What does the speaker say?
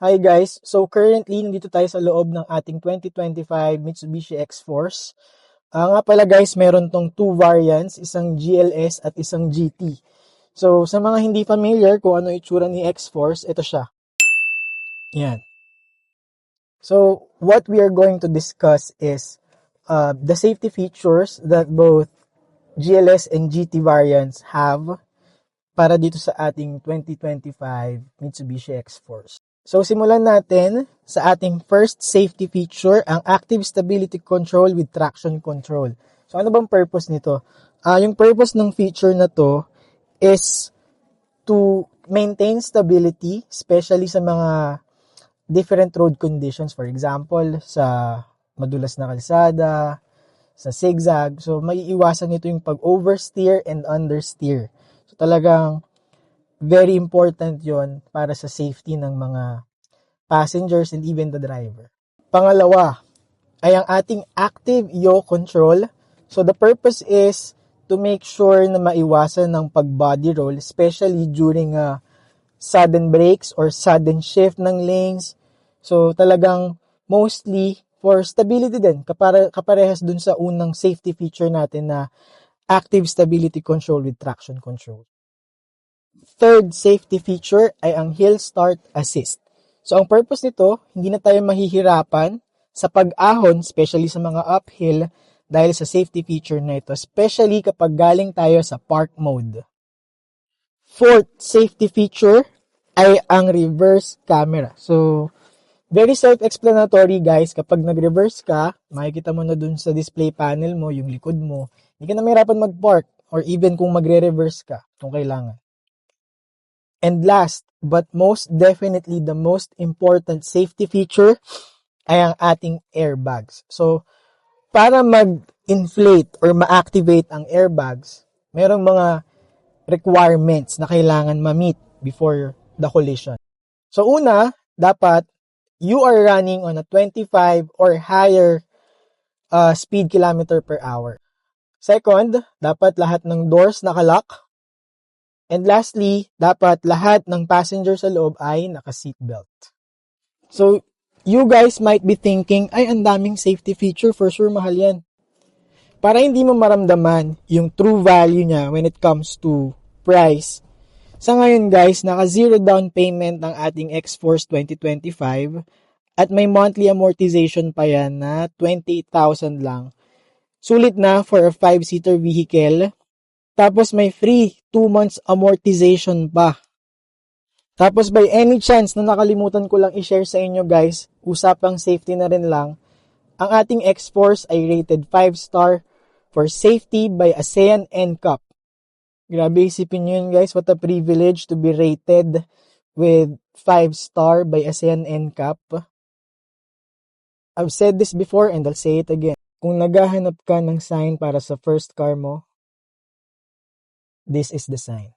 Hi guys, so currently nandito tayo sa loob ng ating 2025 Mitsubishi X-Force. Ah nga pala guys, meron tong two variants, isang GLS at isang GT. So sa mga hindi familiar kung ano itsura ni X-Force, ito siya. Yan. So what we are going to discuss is uh, the safety features that both GLS and GT variants have para dito sa ating 2025 Mitsubishi X-Force. So simulan natin sa ating first safety feature, ang active stability control with traction control. So ano bang purpose nito? Uh, yung purpose ng feature na to is to maintain stability, especially sa mga different road conditions. For example, sa madulas na kalsada, sa zigzag. So maiiwasan nito yung pag-oversteer and understeer. So talagang very important yon para sa safety ng mga passengers and even the driver. Pangalawa ay ang ating active yaw control. So the purpose is to make sure na maiwasan ng pag-body roll, especially during uh, sudden breaks or sudden shift ng lanes. So talagang mostly for stability din, kapare, kaparehas dun sa unang safety feature natin na active stability control with traction control. Third safety feature ay ang hill start assist. So ang purpose nito, hindi na tayo mahihirapan sa pag-ahon, especially sa mga uphill, dahil sa safety feature na ito, especially kapag galing tayo sa park mode. Fourth safety feature ay ang reverse camera. So, very self-explanatory guys, kapag nag-reverse ka, makikita mo na dun sa display panel mo, yung likod mo, hindi ka na mahirapan mag-park or even kung magre-reverse ka kung kailangan. And last, but most definitely the most important safety feature ay ang ating airbags. So, para mag-inflate or ma-activate ang airbags, merong mga requirements na kailangan ma-meet before the collision. So, una, dapat you are running on a 25 or higher uh, speed kilometer per hour. Second, dapat lahat ng doors nakalock And lastly, dapat lahat ng passenger sa loob ay naka-seatbelt. So, you guys might be thinking, ay, ang daming safety feature, for sure mahal yan. Para hindi mo maramdaman yung true value niya when it comes to price, sa ngayon guys, naka zero down payment ng ating X-Force 2025 at may monthly amortization pa yan na 28,000 lang. Sulit na for a 5-seater vehicle tapos may free 2 months amortization pa. Tapos by any chance na nakalimutan ko lang i-share sa inyo guys, usapang safety na rin lang, ang ating X-Force ay rated 5 star for safety by ASEAN NCAP. Grabe isipin nyo yun guys, what a privilege to be rated with 5 star by ASEAN NCAP. I've said this before and I'll say it again. Kung naghahanap ka ng sign para sa first car mo, this is the sign.